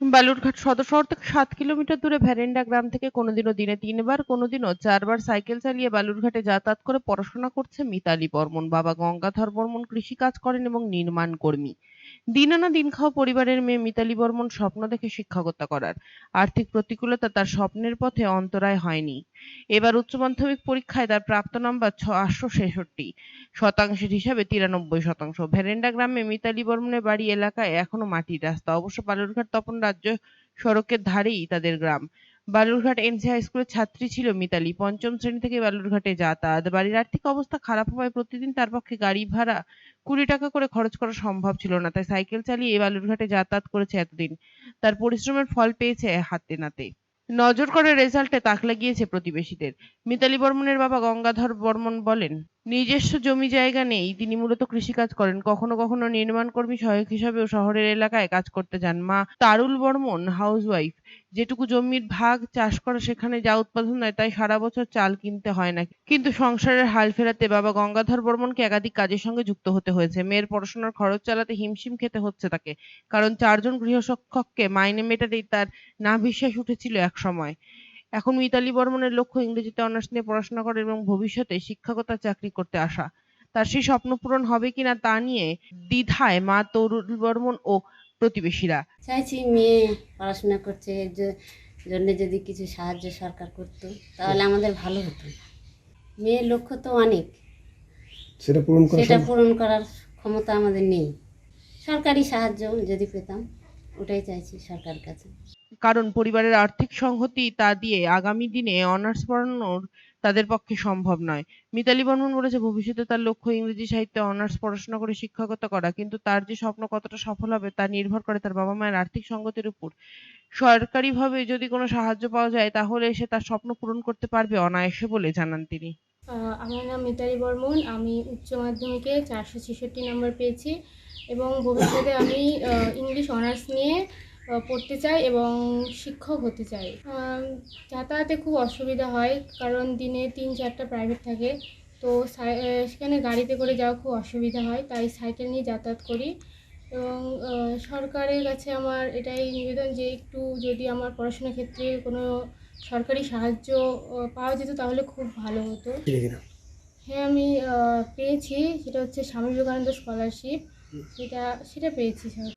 বালুরঘাট সদর শহর থেকে সাত কিলোমিটার দূরে ভ্যারেন্ডা গ্রাম থেকে কোনোদিনও দিনে তিনবার, কোনোদিনও চারবার সাইকেল চালিয়ে বালুরঘাটে যাতায়াত করে পড়াশোনা করছে মিতালি বর্মন। বাবা গঙ্গাধর বর্মন কৃষি কাজ করেন এবং নির্মাণ কর্মী। দিন আনা দিন খাওয়া পরিবারের মেয়ে মিতালি বর্মন স্বপ্ন দেখে শিক্ষকতা করার। আর্থিক প্রতিকূলতা তার স্বপ্নের পথে অন্তরায় হয়নি। এবার উচ্চ মাধ্যমিক পরীক্ষায় তার প্রাপ্ত নাম্বার ছশো ছেষট্টি শতাংশের হিসাবে তিরানব্বই শতাংশ। ভেরেন্ডা গ্রামে মিতালি বর্মনের বাড়ি এলাকায় এখনও মাটির রাস্তা। অবশ্য বালুরঘাট তপন রাজ্য সড়কের ধারেই তাদের গ্রাম। বালুরঘাট এনসি হাই স্কুলের ছাত্রী ছিল মিতালি। পঞ্চম শ্রেণি থেকে বালুরঘাটে যাতায়াত। বাড়ির আর্থিক অবস্থা খারাপ হওয়ায় প্রতিদিন তার পক্ষে গাড়ি ভাড়া কুড়ি টাকা করে খরচ করা সম্ভব ছিল না, তাই সাইকেল চালিয়ে বালুরঘাটে যাতায়াত করেছে এতদিন। তার পরিশ্রমের ফল পেয়েছে হাতে নাতে। নজর করে রেজাল্টে তাক লাগিয়েছে প্রতিবেশীদের। মিতালি বর্মনের বাবা গঙ্গাধর বর্মন বলেন নিজস্ব জমি জায়গা নেই, তিনি মূলত কৃষিকাজ করেন। কখনো কখনো নির্মাণ কর্মী সহায়ক হিসাবেও শহরের এলাকায় কাজ করতে যান। মা তারুল বর্মন, হাউসওয়াইফ। যেটুকু জমির ভাগ চাষ করা সেখানে যা উৎপাদন হয়, তাই সারা বছর চাল কিনতে হয় না কিন্তু সংসারের হাল ফেরাতে বাবা গঙ্গাধর বর্মনকে একাধিক কাজের সঙ্গে যুক্ত হতে হয়েছে। মেয়ের পড়াশোনার খরচ চালাতে হিমশিম খেতে হচ্ছে তাকে, কারণ চারজন গৃহশিক্ষককে মাইনে মেটাতেই তার নাভিশ্বাস উঠেছিল এক সময় এখন মিতালি বর্মনের লক্ষ্য ইংরেজিতে অনার্স নিয়ে পড়াশোনা করে এবং ভবিষ্যতে শিক্ষকতার চাকরি করতে আসা। তার সেই স্বপ্ন পূরণ হবে কিনা তা নিয়ে দ্বিধায় মা তরুল বর্মন ও প্রতিবেশীরা। চাইছি মেয়ে পড়াশোনা করছে এর জন্য যদি কিছু সাহায্য সরকার করতো তাহলে আমাদের ভালো হতো। মেয়ের লক্ষ্য তো অনেক। সেটা পূরণ করা সেটা পূরণ করার ক্ষমতা আমাদের নেই। সরকারি সাহায্য যদি পেতাম ওটাই চাইছি সরকারের কাছে। কারণ পরিবারের আর্থিক সংহতি তা দিয়ে আগামী দিনে অনার্স পড়ানোর তাদের পক্ষে সম্ভব নয়। মিতালি বর্মন বলেছে, ভবিষ্যতে তার লক্ষ্য ইংরেজি সাহিত্যে অনার্স পড়াশোনা করে শিক্ষকতা করা, কিন্তু তার যে স্বপ্ন কতটা সফল হবে তা নির্ভর করে তার বাবা মায়ের আর্থিক সংগতির উপর। সরকারিভাবে যদি কোনো সাহায্য পাওয়া যায়, তাহলে সে তার স্বপ্ন পূরণ করতে পারবে অনায়াসে বলে জানান তিনি। আমার নাম মিতালি বর্মন, আমি উচ্চ মাধ্যমিকে চারশো ছেষট্টি নম্বর পেয়েছি এবং ভবিষ্যতে আমি ইংলিশ অনার্স নিয়ে পড়তে চাই এবং শিক্ষক হতে চাই যাতায়াতে খুব অসুবিধা হয় কারণ দিনে তিন চারটা প্রাইভেট থাকে। তো সেখানে গাড়িতে করে যাওয়া খুব অসুবিধা হয় তাই সাইকেল নিয়ে যাতায়াত করি। এবং সরকারের কাছে আমার এটাই নিবেদন যে একটু যদি আমার পড়াশোনার ক্ষেত্রে কোনো সরকারি সাহায্য পাওয়া যেত তাহলে খুব ভালো হতো। হ্যাঁ আমি পেয়েছি। সেটা হচ্ছে স্বামী বিবেকানন্দ স্কলারশিপ সেটা সেটা পেয়েছি স্যার